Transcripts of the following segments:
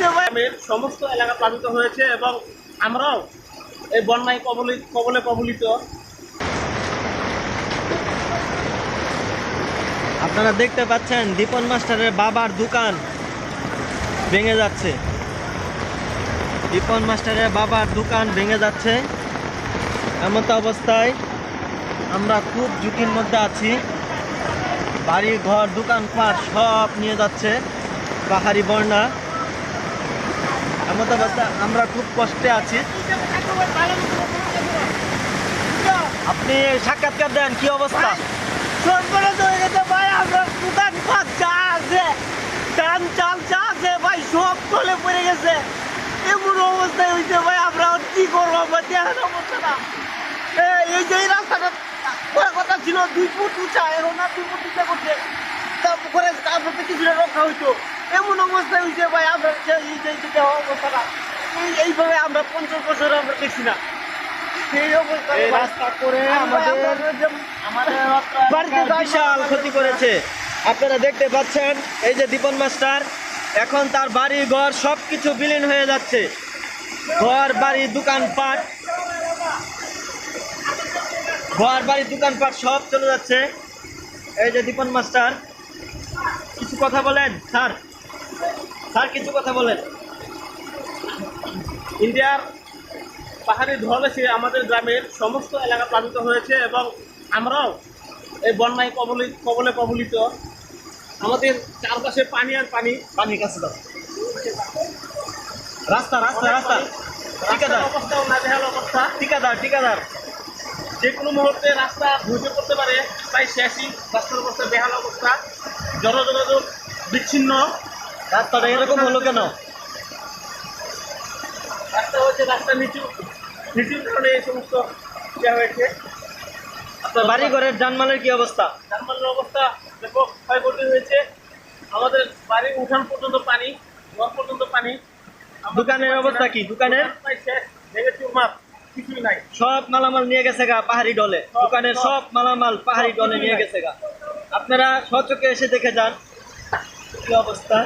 গ্রামের সমস্ত এলাকা প্লাবিত হয়েছে এবং আমরাও এই বন্যায় কবলিত কবলে কবলিত। আপনারা দেখতে পাচ্ছেন দীপন মাস্টারের বাবার দোকান ভেঙে যাচ্ছে। দীপন মাস্টারের বাবার দোকান ভেঙে যাচ্ছে। এমন তো অবস্থায় আমরা খুব ঝুঁকির মধ্যে আছি। বাড়ি ঘর দোকান দোকানপাট সব নিয়ে যাচ্ছে। পাহাড়ি বর্ণা। এমন তো অবস্থায় আমরা খুব কষ্টে আছি। আপনি সাক্ষাৎকার দেন কি অবস্থা? সব পড়ে গেছে। হয়েছে আমরা কি করব এ, এই যে রাস্তাটা কথা ছিল দুই ফুট উঁচা এখন আর দুই ফুট উঁচা করছে তারপরে আমরা তো কিছুটা রক্ষা হইতো। এমন অবস্থায় হয়েছে ভাই আমরা এই যে অবস্থাটা এইভাবে আমরা পঞ্চাশ বছর আমরা দেখছি না। সেই অবস্থা এই রাস্তা করে আমাদের আমাদের বাড়িতে বিশাল ক্ষতি করেছে। আপনারা দেখতে পাচ্ছেন এই যে দীপন মাস্টার এখন তার বাড়ি ঘর সব কিছু বিলীন হয়ে যাচ্ছে। ঘর বাড়ি দোকানপাট ঘর বাড়ি দোকানপাট সব চলে যাচ্ছে। এই যে দীপন মাস্টার কিছু কথা বলেন স্যার? স্যার কিছু কথা বলেন। ইন্ডিয়ার পাহাড়ি ঢল এসে আমাদের গ্রামের সমস্ত এলাকা প্লাবিত হয়েছে এবং আমরাও এই বন্যায় কবলিত কবলে কবলিত। আমাদের চারপাশে পানি আর পানি পানির কাছে দাও রাস্তা রাস্তা রাস্তা। ঠিকাদার। অবস্থাও নাজেহাল অবস্থা। ঠিকাদার ঠিকাদার। যে কোনো মুহূর্তে রাস্তা ধসে পড়তে পারে তাই শেষই রাস্তার অবস্থা বেহাল অবস্থা। জনযোগাযোগ বিচ্ছিন্ন। রাস্তাটা এরকম হলো কেন? রাস্তা হচ্ছে রাস্তা নিচু। নিচুর কারণে এই সমস্ত ইয়ে হয়েছে। আপনার বাড়ি ঘরের জানমালের কি অবস্থা? যানবাহনের অবস্থা ব্যাপক ক্ষয়ক্ষতি হয়েছে। আমাদের বাড়ির উঠান পর্যন্ত পানি ঘর পর্যন্ত পানি। দোকানের অবস্থা কি? দোকানের? কিছুই নাই। সব মালামাল নিয়ে গেছে গা পাহাড়ি ডলে। দোকানের সব। সব মালামাল পাহাড়ি ডলে নিয়ে গেছে গা। আপনারা সচকে এসে দেখে যান। কি অবস্থা?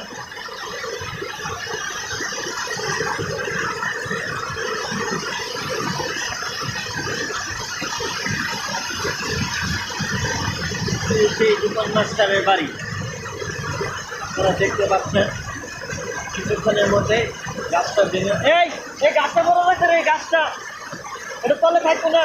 মাস্টারের বাড়ি, আপনারা দেখতে পাচ্ছেন, কিছুক্ষণের মধ্যে গাছটা ভেঙে এই এই গাছটা বড় হয়েছে রে, এই গাছটা। এটা তলে থাকব না।